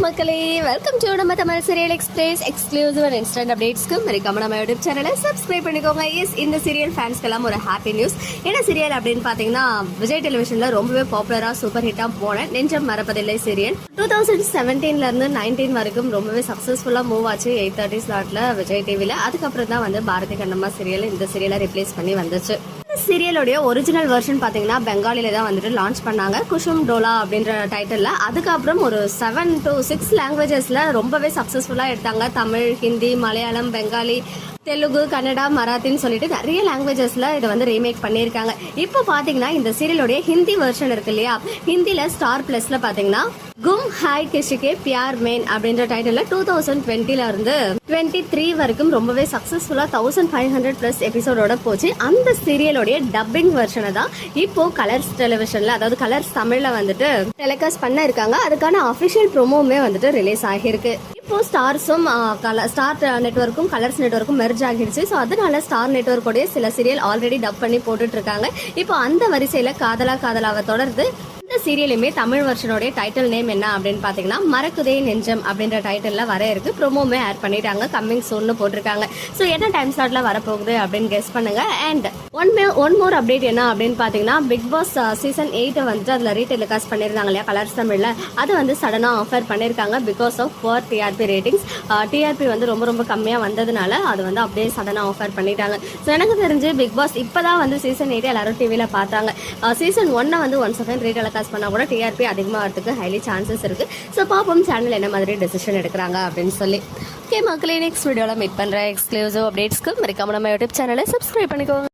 மக்களே welcome to நம்ம Tamil serial express exclusive and instant அப்டேட்ஸ்க்கு மறக்காம நம்ம யூடியூப் சேனலை சப்ஸ்கிரைப் பண்ணிக்கோங்க. எஸ் இந்த சீரியல் ஃபேன்ஸ்க்கெல்லாம் ஒரு ஹாப்பி நியூஸ் என்ன சீரியல் அப்படின்னு பார்த்தீங்கன்னா விஜய் டெலிவிஷனில் ரொம்பவே பாப்புலராக சூப்பர் ஹிட்டாக போன நெஞ்சம் மறப்பதில்லை சீரியல் டூ தௌசண்ட் செவன்டீன்லேருந்து நைன்டீன் வரைக்கும் ரொம்பவே சக்ஸஸ்ஃபுல்லாக மூவ் ஆச்சு. எயிட் தேர்ட்டி ஸ்லாட்டில் விஜய் டிவியில் அதுக்கப்புறம் தான் வந்து பாரதி கண்ணம்மா சீரியல் இந்த சீரியலை ரிப்ளேஸ் பண்ணி வந்துச்சு. சீரியலுடைய ஒரிஜினல் வெர்ஷன் பார்த்தீங்கன்னா பெங்காலில தான் வந்துட்டு லான்ச் பண்ணாங்க. குஷும் டோலா அப்படின்ற டைட்டில் அதுக்கப்புறம் ஒரு செவன் டு சிக்ஸ் லாங்குவேஜஸ்ல ரொம்பவே சக்ஸஸ்ஃபுல்லாக எடுத்தாங்க. தமிழ் ஹிந்தி மலையாளம் பெங்காலி தெலுங்கு கன்னடா மராத்தின்னு சொல்லிட்டு நிறைய லாங்குவேஜஸ்ல இதை வந்து ரீமேக் பண்ணியிருக்காங்க. இப்போ பாத்தீங்கன்னா இந்த சீரியலுடைய ஹிந்தி வெர்ஷன் இருக்கு இல்லையா? ஹிந்தில ஸ்டார் ப்ளஸில் பாத்தீங்கன்னா கும் ஹாய் கிஷிகே பியார் மேன் அப்படின்ற டைட்டில் டூ தௌசண்ட் டுவெண்ட்டில இருந்து டுவெண்ட்டி த்ரீ வரைக்கும் ரொம்பவே சக்ஸஸ்ஃபுல்லாக தௌசண்ட் ஃபைவ் ஹண்ட்ரட் ப்ளஸ் எபிசோடோட போச்சு. அந்த சீரியலோட சீரியலுடைய டப்பிங் வெர்ஷனை தான் இப்போ கலர்ஸ் டெலிவிஷன்ல அதாவது கலர்ஸ் தமிழ்ல வந்துட்டு டெலிகாஸ்ட் பண்ண இருக்காங்க. அதுக்கான அபிஷியல் ப்ரோமோவுமே வந்துட்டு ரிலீஸ் ஆகியிருக்கு. இப்போ ஸ்டார்ஸும் ஸ்டார் நெட்வொர்க்கும் கலர்ஸ் நெட்வொர்க்கும் மெர்ஜ் ஆகிடுச்சு. ஸோ அதனால ஸ்டார் நெட்ஒர்க்கோடைய சில சீரியல் ஆல்ரெடி டப் பண்ணி போட்டுட்டு இருக்காங்க. இப்போ அந்த வரிசையில் காதலா காதலாவை தொடர்ந்து இந்த சீரியலுமே தமிழ் வருஷனுடைய டைட்டில் நேம் என்ன அப்படின்னு பாத்தீங்கன்னா மறக்குதே நெஞ்சம் அப்படின்ற டைட்டில்ல வர இருக்கு. ப்ரோமோமே ஆட் பண்ணிட்டாங்க. கம்மிங் சோன்னு போட்டிருக்காங்க. ஸோ என்ன டைம் ஸ்லாட்ல வரப்போகுது அப்படின்னு கெஸ் பண்ணுங்க. And one may one more update என்ன அப்படின்னு பாத்தீங்கன்னா பிக் பாஸ் சீசன் எயிட்டை வந்துட்டு அதுல ரீடெலிகாஸ்ட் பண்ணியிருந்தாங்க இல்லையா கலர்ஸ் தமிழ்ல. அது வந்து சடனா ஆஃபர் பண்ணியிருக்காங்க. Because of poor TRP ratings TRP வந்து ரொம்ப ரொம்ப கம்மியா வந்ததுனால அது வந்து அப்படியே சடனா ஆஃபர் பண்ணிட்டாங்க. ஸோ எனக்கு தெரிஞ்சு பிக் பாஸ் இப்பதான் வந்து சீசன் எயிட் எல்லாரும் டிவியில பார்த்தாங்க. Uh, சீசன் ஒன்னை வந்து ஒன் செகண்ட் ரீடெலிகாஸ்ட் பண்ணா கூட டிஆர்பி அதிகமாக வரதுக்கு ஹைலி சான்சஸ் இருக்கு. ஸோ பாப்போம் சேனல் என்ன மாதிரி டெசிஷன் எடுக்கிறாங்க அப்படின்னு சொல்லி. ஓகே மக்களே நெக்ஸ்ட் வீடியோவில் மீட் பண்ணுற எக்ஸ்க்ளூசிவ் அப்டேட்ஸ்க்கு மறக்காம நம்ம யூடியூப் சேனலை சப்ஸ்கிரைப் பண்ணிக்கோங்க.